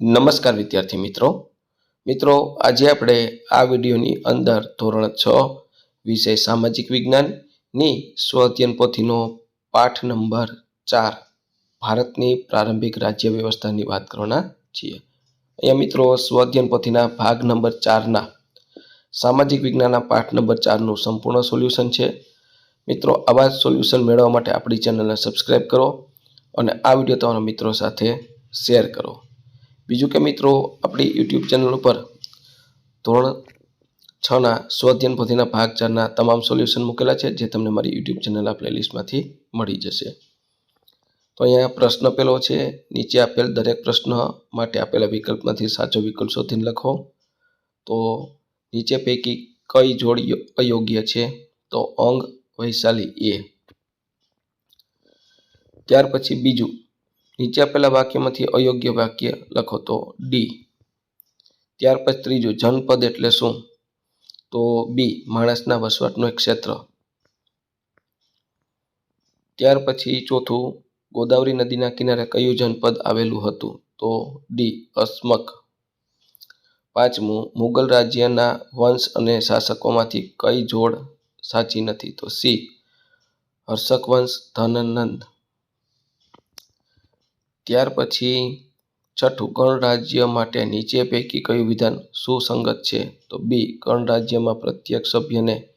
નમસ્કાર વિદ્યાર્થી મિત્રો. મિત્રો, આજે આપણે આ વિડીયોની અંદર ધોરણ છ, વિષય સામાજિક વિજ્ઞાનની સ્વઅધ્યયન પોથીનો પાઠ નંબર ચાર, ભારતની પ્રારંભિક રાજ્ય વ્યવસ્થાની વાત કરવાના છીએ. અહીંયા મિત્રો સ્વઅધ્યયન પોથીના ભાગ નંબર ચારના, સામાજિક વિજ્ઞાનના પાઠ નંબર ચારનું સંપૂર્ણ સોલ્યુશન છે. મિત્રો, આવા જ સોલ્યુશન મેળવવા માટે આપણી ચેનલને સબસ્ક્રાઈબ કરો અને આ વીડિયો તમારા મિત્રો સાથે શેર કરો. બીજું કે મિત્રો, આપણી યુટ્યુબ ચેનલ ઉપર ધોરણ છના સ્વઅધ્યયન પોથીના ભાગ ચારના તમામ સોલ્યુશન મૂકેલા છે, જે તમને મારી યુટ્યુબ ચેનલના પ્લેલિસ્ટમાંથી મળી જશે. તો અહીંયા પ્રશ્ન પેલો છે, નીચે આપેલ દરેક પ્રશ્ન માટે આપેલા વિકલ્પમાંથી સાચો વિકલ્પ શોધીને લખો. તો નીચે પૈકી કઈ જોડ અયોગ્ય છે? તો અંગ વૈશાલી એ. ત્યાર પછી બીજું નીચે આપેલા વાક્યમાંથી અયોગ્ય વાક્ય લખો તો ડી ત્યાર પછી ત્રીજું, જનપદ એટલે શું? તો બી માણસના વસવાટનું એક ક્ષેત્ર. ત્યાર પછી ચોથું, ગોદાવરી નદીના કિનારે કયું જનપદ આવેલું હતું? તો ડી અસ્મક. પાંચમું, મુગલ રાજ્યના વંશ અને શાસકોમાંથી કઈ જોડ સાચી નથી? તો સી હર્ષક વંશ, ધનનંદ. ત્યાર પછી છઠ્ઠું ગણરાજ્ય માટે નીચે પૈકી કયું વિધાન સુસંગત છે? તો બી ગણરાજ્યમાં પ્રત્યેક સભ્યને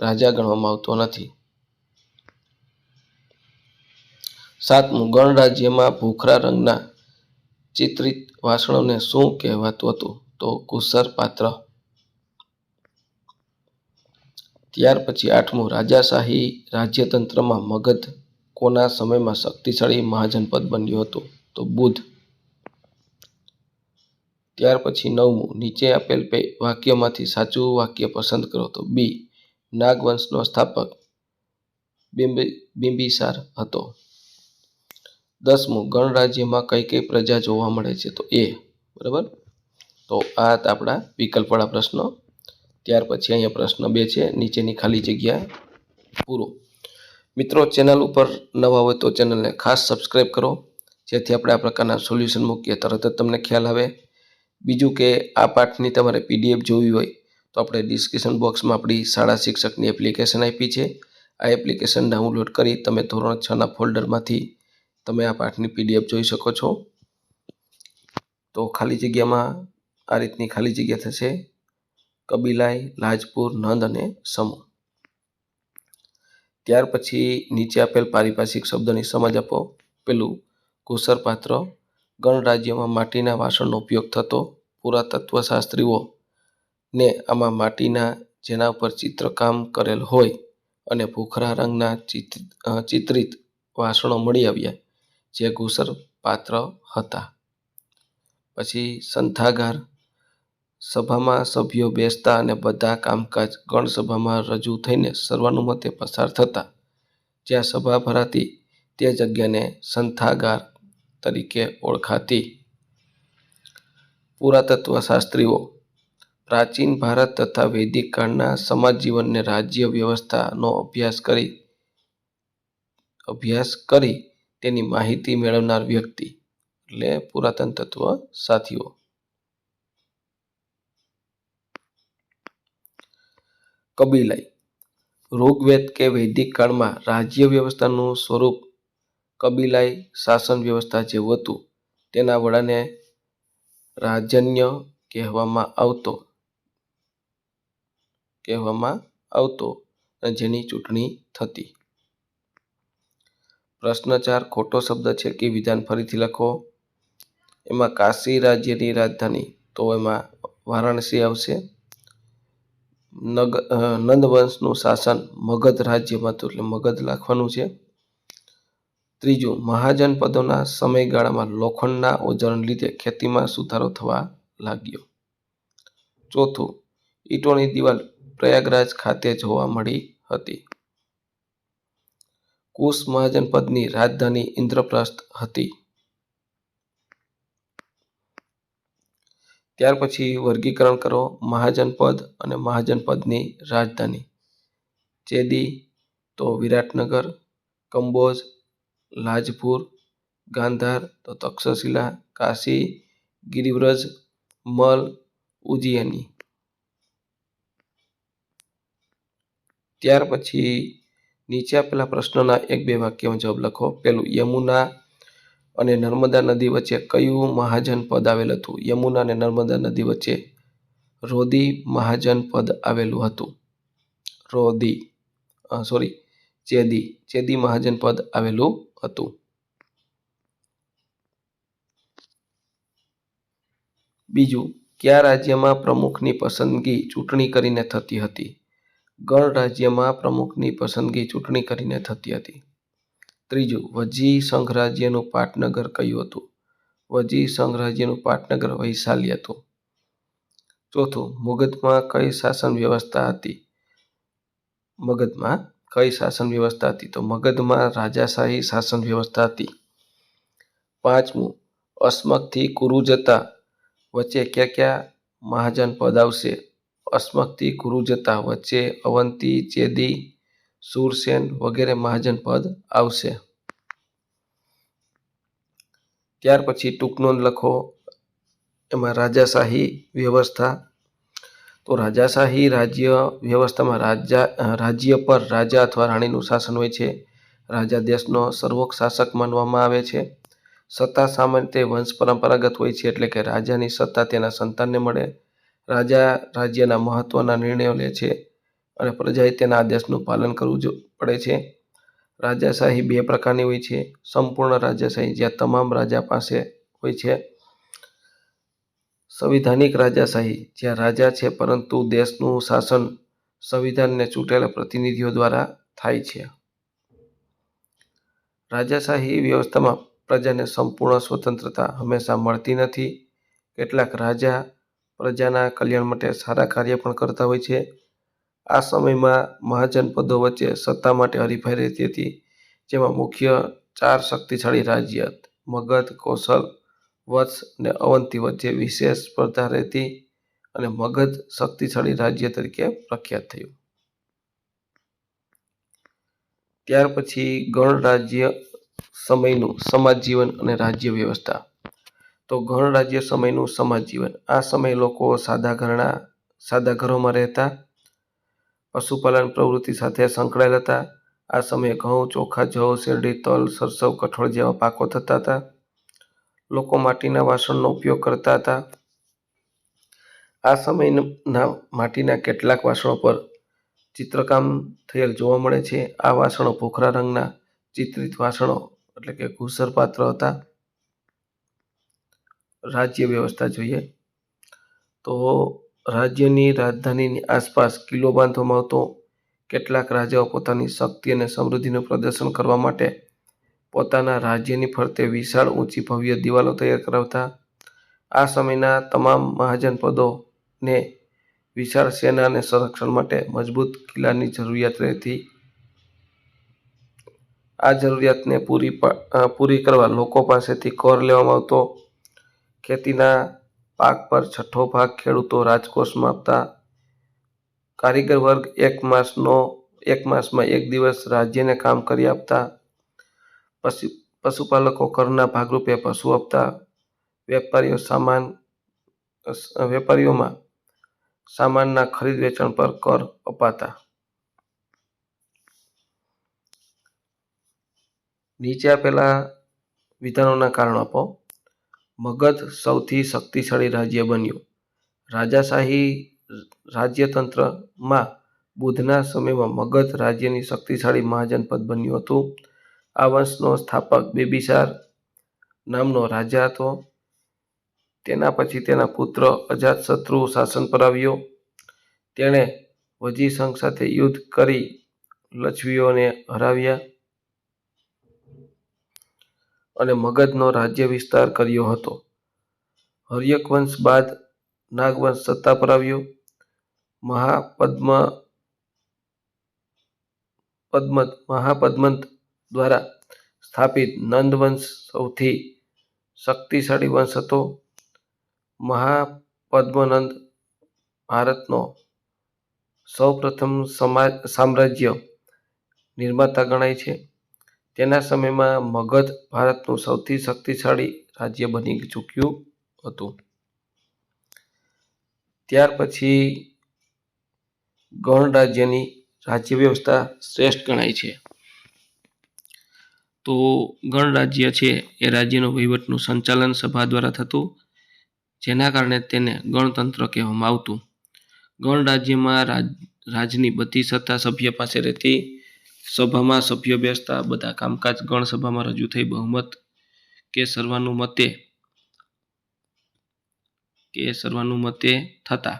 રાજા ગણવામાં આવતો નથી. સાતમું, ગણરાજ્યમાં ભૂખરા રંગના ચિત્રિત વાસણોને શું કહેવાતું હતું? તો કુસર પાત્ર. ત્યાર પછી આઠમું, રાજાશાહી રાજ્યતંત્રમાં મગધ કોના સમયમાં શક્તિશાળી મહાજનપદ બન્યું હતું. તો બુધ. ત્યાર પછી નવમું, નીચે આપેલ પે- વાક્યમાંથી સાચું વાક્ય પસંદ કરો. તો બી, નાગવંશનો સ્થાપક બિંબી, બિંબિસાર હતો. દસમું, ગણરાજ્યમાં કઈ કઈ પ્રજા જોવા મળે છે? તો એ, બરાબર? તો આ હતા આપણા વિકલ્પવાળા પ્રશ્નો. ત્યાર પછી અહીંયા પ્રશ્ન બે છે, નીચેની ખાલી જગ્યા પૂરો. મિત્રો ચેનલ ઉપર નવા હોય તો ચેનલને ખાસ સબસ્ક્રાઈબ કરો, જેથી આપણે આ પ્રકારના સોલ્યુશન મૂકીએ. તરત જ તમને ખ્યાલ આવે. બીજું કે આ પાઠની તમારે પીડીએફ જોવી હોય, તો આપણે ડિસ્ક્રિપ્શન બોક્સમાં આપણી શાળા શિક્ષકની એપ્લિકેશન આપી છે. આ એપ્લિકેશન ડાઉનલોડ કરી તમે ધોરણ છના ફોલ્ડરમાંથી તમે આ પાઠની પીડીએફ જોઈ શકો છો. તો ખાલી જગ્યામાં આ રીતની ખાલી જગ્યા થશે. કબીલાઈ, લાજપુર, નંદ અને સમૂહ. ત્યાર પછી નીચે આપેલ પારિભાષિક શબ્દની સમજ આપો. પેલું કુસર પાત્ર ગણરાજ્યમાં માટીના વાસણનો ઉપયોગ થતો પુરાતત્વશાસ્ત્રીઓ ને આમાં માટીના જેના ઉપર ચિત્રકામ કરેલ હોય અને ભૂખરા રંગના ચિત્ર ચિત્રિત વાસણો મળી આવ્યા, જે ઘૂસર પાત્ર હતા. પછી સંથાગાર. સભામાં સભ્યો બેસતા અને બધા કામકાજ ગણસભામાં રજૂ થઈને સર્વાનુમતે પસાર થતા. જ્યાં સભા ભરાતી તે જગ્યાને સંથાગાર તરીકે ઓળખાતી. પુરાતત્ત્વશાસ્ત્રીઓ પ્રાચીન ભારત તથા વૈદિક કાળના સમાજ જીવનને રાજ્ય વ્યવસ્થાનો અભ્યાસ કરી અભ્યાસ કરી તેની માહિતી મેળવનાર વ્યક્તિ, એટલે પુરાતન તત્વ સાથીઓ. કબીલાઈ. ઋગ્વેદ કે વૈદિક કાળમાં રાજ્ય વ્યવસ્થાનું સ્વરૂપ કબીલાઈ શાસન વ્યવસ્થા જેવું હતું. તેના વડાને રાજન્ય કહેવામાં આવતો કહેવામાં આવતો જેની ચૂંટણી થતી. પ્રશ્ન ચાર ખોટો શબ્દ છે કે વિધાન ફરીથી લખો? એમાં કાશી રાજ્યની રાજધાની, તો એમાં વારાણસી આવશે. નગ નંદવંશનું શાસન મગધ રાજ્યમાં હતું એટલે મગધ લખવાનું છે. ત્રીજું મહાજનપદોના સમયગાળામાં લોખંડના ઓજારને લીધે ખેતીમાં સુધારો થવા લાગ્યો. ચોથું, ઈંટોની દિવાલ પ્રયાગરાજ ખાતે જોવા મળી હતી. કુશ મહાજનપદની રાજધાની ઇન્દ્રપ્રસ્થ હતી. ત્યાર પછી વર્ગીકરણ કરો મહાજનપદ અને મહાજનપદની રાજધાની. ચેદી તો વિરાટનગર, કંબોજ, લાજપુર, ગાંધાર તો તક્ષશિલા, કાશી, ગિરિવ્રજ, મલ ઉજ્જૈની ત્યાર પછી નીચે આપેલા પ્રશ્નના એક બે વાક્યમાં જવાબ લખો. પેલું યમુના અને નર્મદા નદી વચ્ચે કયું મહાજન પદ આવેલ હતું? યમુના અને નર્મદા નદી વચ્ચે રોદી મહાજન પદ આવેલું હતું. રોદી સોરી ચેદી ચેદી મહાજન પદ આવેલું હતું. બીજું, કયા રાજ્યમાં પ્રમુખની પસંદગી ચૂંટણી કરીને થતી હતી? ગણ રાજ્યમાં પ્રમુખની પસંદગી ચૂંટણી કરીને થતી હતી. ત્રીજું, વજી સંઘરાજ્યનું પાટનગર કયું હતું? વજી સંઘરાજ્યનું પાટનગર વૈશાલી હતું. ચોથું, મગધમાં કઈ શાસન વ્યવસ્થા હતી? મગધમાં કઈ શાસન વ્યવસ્થા હતી? તો મગધમાં રાજાશાહી શાસન વ્યવસ્થા હતી. પાંચમું, અસ્મકથી કુરુ જતા વચ્ચે ક્યાં ક્યાં મહાજન પદ આવશે? અસ્મકથી કુરુ જતા વચ્ચે અવંતી, ચેદી સુરસેન વગેરે મહાજન પદ આવશે. ત્યાર પછી ટૂંક નોંધ લખો, એમાં રાજાશાહી વ્યવસ્થા. તો રાજાશાહી રાજ્ય વ્યવસ્થામાં રાજા રાજ્ય પર રાજા અથવા રાણીનું શાસન હોય છે. રાજા દેશનો સર્વોક શાસક માનવામાં આવે છે. સત્તા સામાન્ય રીતે વંશ પરંપરાગત હોય છે એટલે કે રાજાની સત્તા તેના સંતાનને મળે. રાજા રાજ્યના મહત્ત્વના નિર્ણયો લે છે. અને પ્રજાએ તેના આદેશનું પાલન કરવું પડે છે. રાજાશાહી બે પ્રકારની હોય છે. સંપૂર્ણ રાજાશાહી, જ્યાં તમામ રાજા પાસે હોય છે. સંવિધાનિક રાજાશાહી, જ્યાં રાજા છે, પરંતુ દેશનું શાસન સંવિધાનને ચૂંટેલા પ્રતિનિધિઓ દ્વારા થાય છે. રાજાશાહી વ્યવસ્થામાં પ્રજાને સંપૂર્ણ સ્વતંત્રતા હંમેશા મળતી નથી. કેટલાક રાજા પ્રજાના કલ્યાણ માટે સારા કાર્ય પણ કરતા હોય છે. આ સમયમાં મહાજનપદો વચ્ચે સત્તા માટે હરીફાઈ રહેતી હતી, જેમાં મુખ્ય ચાર શક્તિશાળી રાજ્ય મગધ, કૌશલ, વત્સ અને અવંતી વચ્ચે વિશેષ સ્પર્ધા રહેતી અને મગધ શક્તિશાળી રાજ્ય તરીકે પ્રખ્યાત થયું. ત્યાર પછી ગણ રાજ્ય સમયનું સમાજ જીવન અને રાજ્ય વ્યવસ્થા. તો ગણ રાજ્ય સમયનું સમાજ જીવન. આ સમયે લોકો સાદા ઘરના સાદા ઘરોમાં રહેતા પશુપાલન પ્રવૃત્તિ સાથે સંકળાયેલા હતા. આ સમયે ઘઉં, ચોખા, જવ, શેરડી, તલ, સરસવ, કઠોળ જેવા પાકો થતા હતા. લોકો માટીના વાસણનો ઉપયોગ કરતા હતા. આ સમયના માટીના કેટલાક વાસણો પર ચિત્રકામ થયેલ જોવા મળે છે. આ વાસણો ભોખરા રંગના ચિત્રિત વાસણો એટલે કે ઘૂસરપાત્ર હતા. રાજ્ય વ્યવસ્થા જોઈએ તો રાજ્યની રાજધાનીની આસપાસ કિલ્લો બાંધવામાં આવતો, કેટલાક રાજાઓ પોતાની શક્તિ અને સમૃદ્ધિનું પ્રદર્શન કરવા માટે પોતાના રાજ્યની ફરતે વિશાળ ઊંચી ભવ્ય દિવાલો તૈયાર કરાવતા. આ સમયના તમામ મહાજનપદોને વિશાળ સેના અને સંરક્ષણ માટે મજબૂત કિલ્લાની જરૂરિયાત રહેતી. આ જરૂરિયાતને પૂરી પૂરી કરવા લોકો પાસેથી કર લેવામાં આવતો. ખેતીના પાક પર છઠ્ઠો ભાગ ખેડૂતો રાજકોષમાં આપતા કારીગર વર્ગ એક માસનો, એક માસમાં એક દિવસ રાજ્યને કામ કરી આપતા પશુ, પશુપાલકો કરના ભાગરૂપે પશુ આપતા વેપારીઓ સામાન વેપારીઓમાં સામાનના ખરીદ વેચાણ પર કર અપાતા. નીચે આપેલા વિધાનોના કારણો આપો. મગધ સૌથી શક્તિશાળી રાજ્ય બન્યું. રાજાશાહી રાજ્યતંત્રમાં બુદ્ધના સમયમાં મગધ રાજ્યની શક્તિશાળી મહાજનપદ બન્યું હતું. આ વંશનો સ્થાપક બેબીસાર નામનો રાજા હતો. તેના પછી તેના પુત્ર અજાતશત્રુ શાસન પર આવ્યો. તેણે વજી સંઘ સાથે યુદ્ધ કરી લચ્છવીઓને હરાવ્યા. અને મગધનો રાજ્ય વિસ્તાર કર્યો હતો. હર્યક વંશ બાદ નાગવંશ સત્તા પર આવ્યો. મહાપદ્મ પદ્મત મહાપદ્મંત દ્વારા સ્થાપિત નંદવંશ સૌથી શક્તિશાળી વંશ હતો. મહાપદ્મનંદ ભારતનો સૌપ્રથમ સમાજ સામ્રાજ્ય નિર્માતા ગણાય છે. તેના સમયમાં મગધ ભારતનું સૌથી શક્તિશાળી રાજ્ય બની ચૂક્યું હતું. ત્યાર પછી ગણરાજ્યની રાજ્ય વ્યવસ્થા શ્રેષ્ઠ ગણાય છે. તો ગણરાજ્ય છે એ રાજ્યનું વહીવટનું સંચાલન સભા દ્વારા થતું, જેના કારણે તેને ગણતંત્ર કહેવામાં આવતું. ગણરાજ્યમાં રાજ, રાજની બધી સત્તા સભ્ય પાસે રહેતી સભામાં સભ્યો બેસતા બધા કામકાજ ગણસભામાં રજૂ થઈ. બહુમત કે સર્વાનુમતે કે સર્વાનુમતે થતા.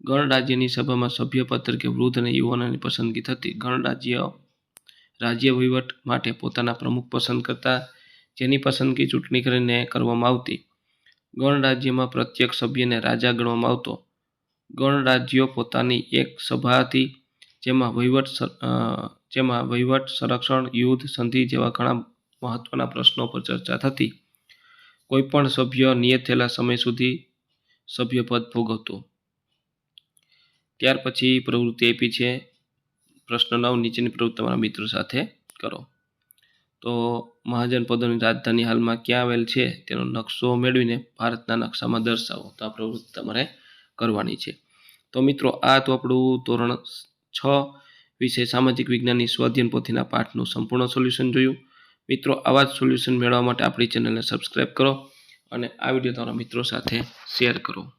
ગણરાજ્યની સભામાં સભ્યપદ તરીકે વૃદ્ધ અને યુવાનોની પસંદગી થતી. ગણરાજ્ય રાજ્ય વહીવટ માટે પોતાના પ્રમુખ પસંદ કરતા, જેની પસંદગી ચૂંટણી કરીને કરવામાં આવતી. ગણરાજ્યમાં પ્રત્યેક સભ્યને રાજા ગણવામાં આવતો. ગણરાજ્યો પોતાની એક સભા હતી, જેમાં વહીવટ જેમાં વહીવટ, સંરક્ષણ, યુદ્ધ, સંધિ જેવા ઘણા મહત્વના પ્રશ્નો પર ચર્ચા થતી. કોઈ પણ સભ્ય નિયત થયેલા સમય સુધી સભ્યપદ ભોગવતો. ત્યાર પછી પ્રવૃત્તિ આપી છે. પ્રશ્ન નવ, નીચેની પ્રવૃત્તિ તમારા મિત્રો સાથે કરો. તો મહાજનપદોની રાજધાની હાલમાં ક્યાં આવેલ છે? તેનો નકશો મેળવીને ભારતના નકશામાં દર્શાવો. તો આ પ્રવૃત્તિ તમારે કરવાની છે. તો મિત્રો, આ તો આપણું ધોરણ છ વિષય સામાજિક વિજ્ઞાનની સ્વાધ્યન પોથીના પાઠનું સંપૂર્ણ સોલ્યુશન જોયું. મિત્રો, આવા જ સોલ્યુશન મેળવવા માટે આપણી ચેનલને સબસ્ક્રાઈબ કરો અને આ વીડિયો તમારા મિત્રો સાથે શેર કરો.